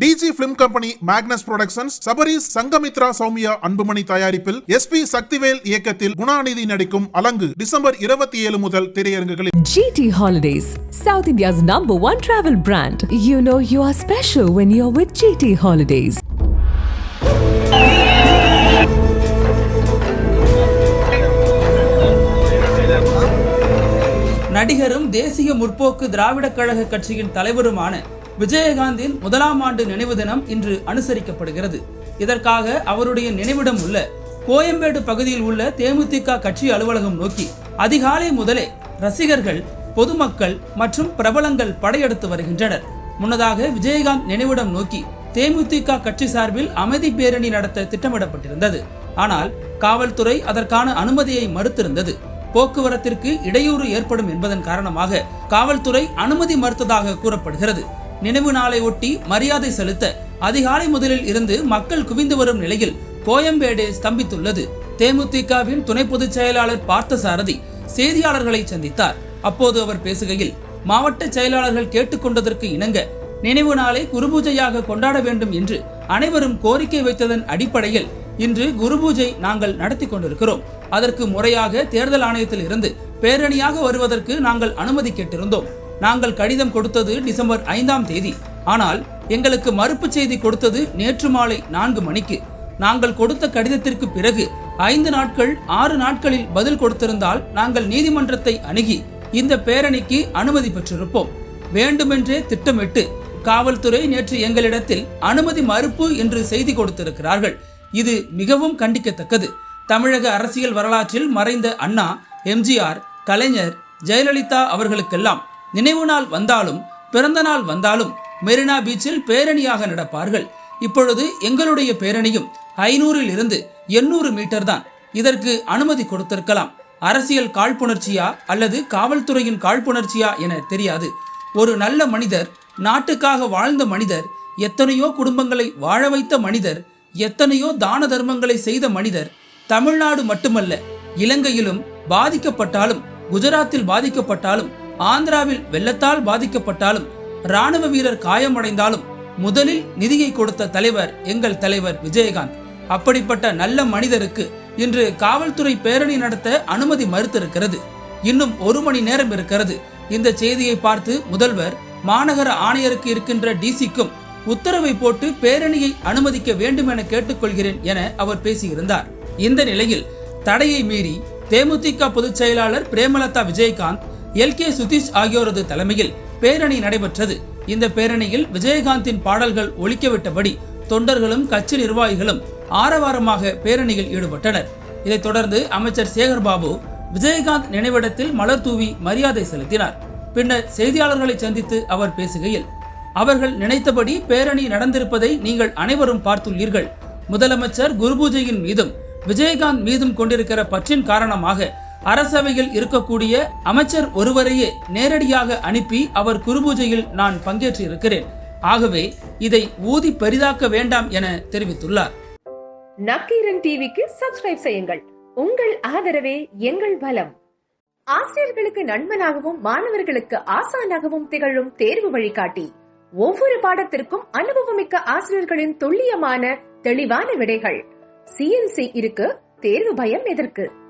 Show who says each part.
Speaker 1: டிஜி film company Magnus productions Sabaris Sangamithra Sowmya Anbumani தயாரிப்பில் S B Sakthivel இயக்கத்தில் குணாநிதி நடிக்கும் அலங்கு டிசம்பர் இருபத்தி ஏழு முதல் திரையரங்குகளில்
Speaker 2: G T holidays South India's number one travel brand you know you are special when you are with T holidays
Speaker 3: நடிகரும் தேசிய முற்போக்கு திராவிடக் கழக கட்சியின் தலைவருமான விஜயகாந்தின் முதலாம் ஆண்டு நினைவு தினம் இன்று அனுசரிக்கப்படுகிறது இதற்காக அவருடைய நினைவிடம் உள்ள கோயம்பேடு பகுதியில் உள்ள தேமுதிக கட்சி அலுவலகம் நோக்கி அதிகாலை முதலே ரசிகர்கள் பொதுமக்கள் மற்றும் பிரபலங்கள் படையெடுத்து வருகின்றனர் முன்னதாக விஜயகாந்த் நினைவிடம் நோக்கி தேமுதிக கட்சி சார்பில் அமைதி பேரணி நடத்த திட்டமிடப்பட்டிருந்தது ஆனால் காவல்துறை அதற்கான அனுமதியை மறுத்திருந்தது போக்குவரத்திற்கு இடையூறு ஏற்படும் என்பதன் காரணமாக காவல்துறை அனுமதி மறுத்ததாக கூறப்படுகிறது நினைவு நாளை ஒட்டி மரியாதை செலுத்த அதிகாலை முதலில் இருந்து மக்கள் குவிந்து வரும் நிலையில் கோயம்பேடு ஸ்தம்பித்துள்ளது தேமுதிகவின் துணை பொதுச் செயலாளர் பார்த்தசாரதி செய்தியாளர்களை சந்தித்தார் அப்போது அவர் பேசுகையில் மாவட்ட செயலாளர்கள் கேட்டுக்கொண்டதற்கு இணங்க நினைவு நாளை குருபூஜையாக கொண்டாட வேண்டும் என்று அனைவரும் கோரிக்கை வைத்ததன் அடிப்படையில் இன்று குருபூஜை நாங்கள் நடத்தி கொண்டிருக்கிறோம் அதற்கு முறையாக தேர்தல் ஆணையத்தில் இருந்து பேரணியாக வருவதற்கு நாங்கள் அனுமதி கேட்டிருந்தோம் நாங்கள் கடிதம் கொடுத்தது டிசம்பர் ஐந்தாம் தேதி ஆனால் எங்களுக்கு மறுப்பு செய்தி கொடுத்தது நேற்று மாலை நான்கு மணிக்கு நாங்கள் கொடுத்த கடிதத்திற்கு பிறகு ஐந்து நாட்கள் ஆறு நாட்களில் பதில் கொடுத்திருந்தால் நாங்கள் நீதிமன்றத்தை அணுகி இந்த பேரணிக்கு அனுமதி பெற்றிருப்போம் வேண்டுமென்றே திட்டமிட்டு காவல்துறை நேற்று எங்களிடத்தில் அனுமதி மறுப்பு என்று செய்தி கொடுத்திருக்கிறார்கள் இது மிகவும் கண்டிக்கத்தக்கது தமிழக அரசியல் வரலாற்றில் மறைந்த அண்ணா எம்ஜிஆர் கலைஞர் ஜெயலலிதா அவர்களுக்கெல்லாம் நினைவு நாள் வந்தாலும் பிறந்த நாள் வந்தாலும் மெரினா பீச்சில் பேரணியாக நடப்பார்கள் இப்பொழுது எங்களுடைய பேரணியும் ஐநூறில் இருந்து எண்ணூறு மீட்டர் தான் இதற்கு அனுமதி கொடுத்திருக்கலாம் அரசியல் காழ்ப்புணர்ச்சியா அல்லது காவல்துறையின் காழ்ப்புணர்ச்சியா என தெரியாது ஒரு நல்ல மனிதர் நாட்டுக்காக வாழ்ந்த மனிதர் எத்தனையோ குடும்பங்களை வாழ வைத்த மனிதர் எத்தனையோ தான தர்மங்களை செய்த மனிதர் தமிழ்நாடு மட்டுமல்ல இலங்கையிலும் பாதிக்கப்பட்டாலும் குஜராத்தில் பாதிக்கப்பட்டாலும் ஆந்திராவில் வெள்ளத்தால் பாதிக்கப்பட்டாலும் ராணுவ வீரர் காயமடைந்தாலும் முதலில் நிதியை கொடுத்த தலைவர் எங்கள் தலைவர் விஜயகாந்த் அப்படிப்பட்ட நல்ல மனிதருக்கு இன்று காவல்துறை பேரணி நடத்த அனுமதி மறுத்திருக்கிறது இன்னும் ஒரு மணி நேரம் இருக்கிறது இந்த செய்தியை பார்த்து முதல்வர் மாநகர ஆணையருக்கு இருக்கின்ற டிசிக்கும் உத்தரவை போட்டு பேரணியை அனுமதிக்க வேண்டும் என கேட்டுக்கொள்கிறேன் என அவர் பேசியிருந்தார் இந்த நிலையில் தடையை மீறி தேமுதிக பொதுச் செயலாளர் பிரேமலதா விஜயகாந்த் எல் கே சுதீஷ் ஆகியோரது தலைமையில் பேரணி நடைபெற்றது இந்த பேரணியில் விஜயகாந்தின் பாடல்கள் ஒழிக்கவிட்டபடி தொண்டர்களும் கட்சி நிர்வாகிகளும் ஆரவாரமாக பேரணியில் ஈடுபட்டனர் இதைத் தொடர்ந்து அமைச்சர் சேகர்பாபு விஜயகாந்த் நினைவிடத்தில் மலர் தூவி மரியாதை செலுத்தினார் பின்னர் செய்தியாளர்களை சந்தித்து அவர் பேசுகையில் அவர்கள் நினைத்தபடி பேரணி நடந்திருப்பதை நீங்கள் அனைவரும் பார்த்துள்ளீர்கள் முதலமைச்சர் குருபூஜையின் மீதும் விஜயகாந்த் மீதும் கொண்டிருக்கிற பற்றின் காரணமாக அரசவையில் இருக்கக்கூடிய அமைச்சர் ஒருவரையே நேரடியாக அனுப்பி அவர் குருபூஜையில் நான் பங்கேற்றிருக்கிறேன் ஆகவே இதை ஊதி பெரிதாக்க வேண்டாம் என தெரிவித்துள்ளார்
Speaker 4: நக்கீரன் டிவிக்கு சப்ஸ்கிரைப் செய்யுங்கள் உங்கள் ஆதரவே எங்கள் பலம் ஆசிரியர்களுக்கு நண்பனாகவும் மாணவர்களுக்கு ஆசானாகவும் திகழும் தேர்வு வழிகாட்டி ஒவ்வொரு பாடத்திற்கும் அனுபவமிக்க ஆசிரியர்களின் துல்லியமான தெளிவான விடைகள் சிஎன்சி இருக்கு தேர்வு பயம் எதற்கு